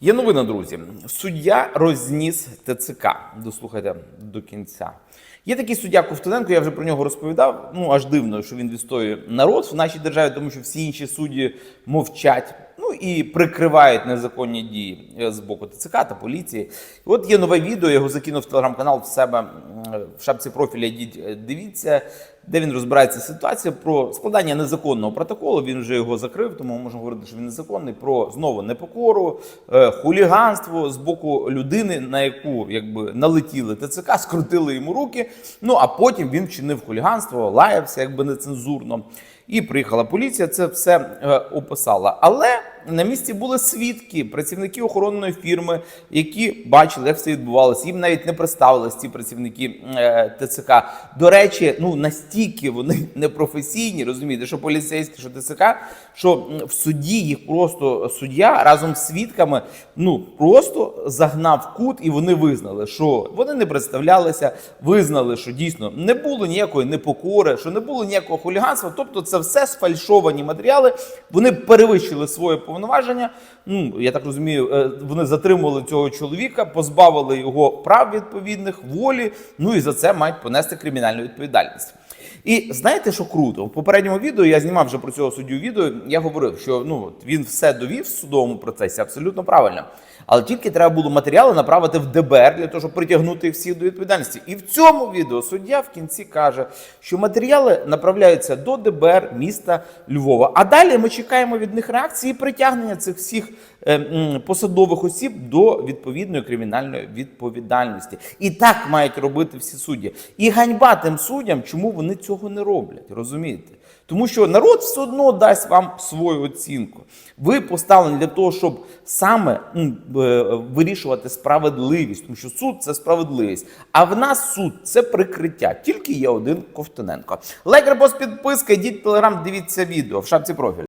Є новина, друзі. Суддя розніс ТЦК. Дослухайте до кінця. Є такий суддя Ковтоненко, я вже про нього розповідав. Ну аж дивно, що він відстоює народ в нашій державі, тому що всі інші судді мовчать. Ну і прикривають незаконні дії е, з боку ТЦК та поліції. От є нове відео, я його закинув в телеграм-канал в себе в шапці профіля. Йдіть, е, дивіться, де він розбирається ситуація про складання незаконного протоколу. Він вже його закрив, тому можна говорити, що він незаконний. Про знову непокору, е, хуліганство з боку людини, на яку якби налетіли ТЦК, скрутили йому руки. Ну а потім він вчинив хуліганство, лаявся якби нецензурно. І приїхала поліція, це все е, описала. Але на місці були свідки, працівники охоронної фірми, які бачили, як все відбувалося. Їм навіть не представились ці працівники е, ТЦК. До речі, ну настільки вони непрофесійні, розумієте, що поліцейські, що ТЦК, що в суді їх просто суддя разом з свідками ну просто загнав кут, і вони визнали, що вони не представлялися, визнали, що дійсно не було ніякої непокори, що не було ніякого хуліганства. Тобто, це все сфальшовані матеріали. Вони перевищили своє повноваження. Ну я так розумію, е, вони затримували цього чоловіка, позбавили його прав відповідних волі. Ну і за це мають понести кримінальну відповідальність. І знаєте, що круто? В попередньому відео я знімав вже про цього суддю відео. Я говорив, що ну він все довів в судовому процесі абсолютно правильно. Але тільки треба було матеріали направити в ДБР для того, щоб притягнути всіх до відповідальності. І в цьому відео суддя в кінці каже, що матеріали направляються до ДБР міста Львова. А далі ми чекаємо від них реакції і притягнення цих всіх е, посадових осіб до відповідної кримінальної відповідальності. І так мають робити всі судді. І ганьба тим суддям, чому вони цього не роблять. Розумієте? Тому що народ все одно дасть вам свою оцінку. Ви поставлені для того, щоб саме е, вирішувати справедливість, тому що суд це справедливість. А в нас суд це прикриття. Тільки є один Ковтоненко. Лайк, репост, підписка, йдіть в телеграм, дивіться відео в шапці профіль.